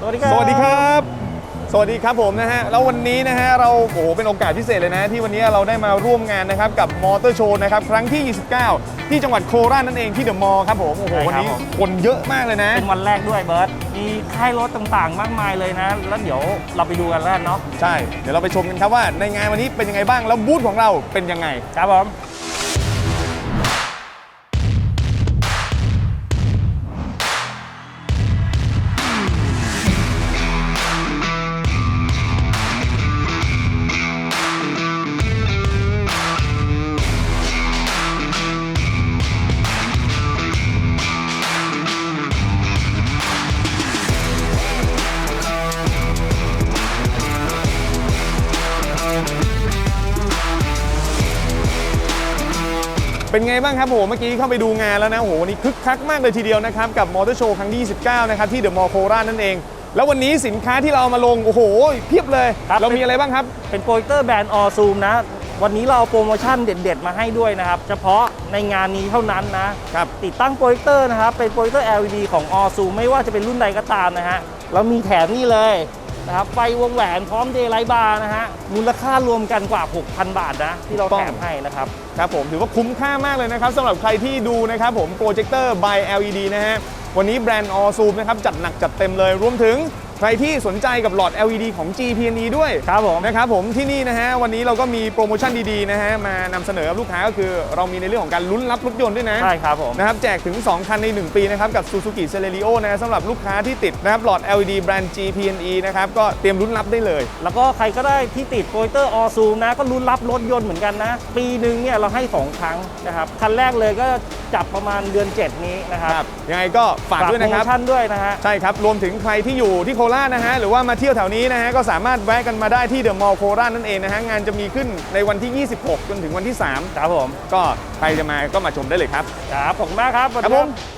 สวัสดีครับ สวัสดีครับ สวัสดีครับผมนะฮะ แล้ววันนี้นะฮะเราโอ้โหเป็นโอกาสพิเศษเลยนะ ที่วันนี้เราได้มาร่วมงานนะครับกับมอเตอร์โชว์นะครับครั้งที่ 29 ที่จังหวัดโคราชนั่นเองที่เดอะมอลล์ครับผมโอ้โหใช่วันครับนี้ผมคนเยอะมากเลยนะ เป็นวันแรกด้วยเบิร์ตมีค่ายรถต่างๆ มากมายเลยนะ แล้วเดี๋ยวเราไปดูกันแล้วกันเนาะใช่ เดี๋ยวเราไปชมกันครับว่าในงานวันนี้เป็นยังไงบ้างแล้วบูธของเราเป็นยังไง ครับผม เป็นไงบ้างครับโอ้โหเมื่อกี้เข้าไปดูงานแล้วนะโอ้โหวันนี้คึกคักมากเลยทีเดียวนะครับกับมอเตอร์โชว์ครั้งที่29นะครับที่เดอะมอลล์โคราชนั่นเอง แล้ววันนี้สินค้าที่เราเอามาลงโอ้โหเพียบเลยเรามีอะไรบ้างครับ เป็นโปรเจคเตอร์แบรนด์ออซูมนะ วันนี้เราเอาโปรโมชั่นเด็ด ๆ มาให้ด้วยนะครับ เฉพาะในงานนี้เท่านั้นนะ ครับ ติดตั้งโปรเจคเตอร์นะครับ เป็นโปรเจคเตอร์ LED ของออซูมไม่ว่าจะเป็นรุ่นใดก็ตามนะฮะ เรามีแถมนี่เลย นะครับไฟวงแหวนพร้อมเดย์ไลท์บาร์นะฮะมูลค่ารวมกันกว่า 6,000 บาทนะ ที่เราถูกต้แถองมให้นะครับ ครับผมถือว่าคุ้มค่ามากเลยนะครับสำหรับใครที่ดูนะครับผมโปรเจคเตอร์ by LED นะฮะวันนี้แบรนด์ All Zoom นะครับจัดหนักจัดเต็มเลยรวมถึง ใครที่สนใจกับหลอด LED ของ GPNE ด้วยครับผมนะครับผมที่นี่นะฮะวันนี้เราก็มีโปรโมชั่นดีๆนะฮะมานำเสนอกับลูกค้าก็คือเรามีในเรื่องของการลุ้นรับรถยนต์ด้วยนะใช่ครับผมนะครับแจกถึง 2 คันใน 1 ปีนะครับกับ Suzuki Celerio นะฮะสำหรับลูกค้าที่ติดนะครับหลอด LED แบรนด์ GPNE นะครับก็เตรียมลุ้นรับได้เลย แล้วก็ใครก็ได้ที่ติดโปรเจคเตอร์ออซูมนะก็ลุ้นรับรถยนต์เหมือนกันนะ ปีหนึ่งเนี่ยเราให้ 2 ครั้งนะครับคันแรกเลยก็จับประมาณเดือน 7 นี้นะครับครับยังไงก็ฝากด้วยนะครับโปรโมชั่นด้วยนะฮะใช่ครับรวมถึงใครที่อยู่ที่โคราชนะฮะหรือว่ามาเที่ยวแถวนี้นะฮะก็สามารถแวะกันมาได้ที่เดอะมอลล์โคราชนั่นเองนะฮะงานจะมีขึ้นในวันที่ 26 จนถึงวันที่ครับผม3ก็ใครจะมาก็มาชมได้เลยครับ ครับผมมากครับ ครับผมส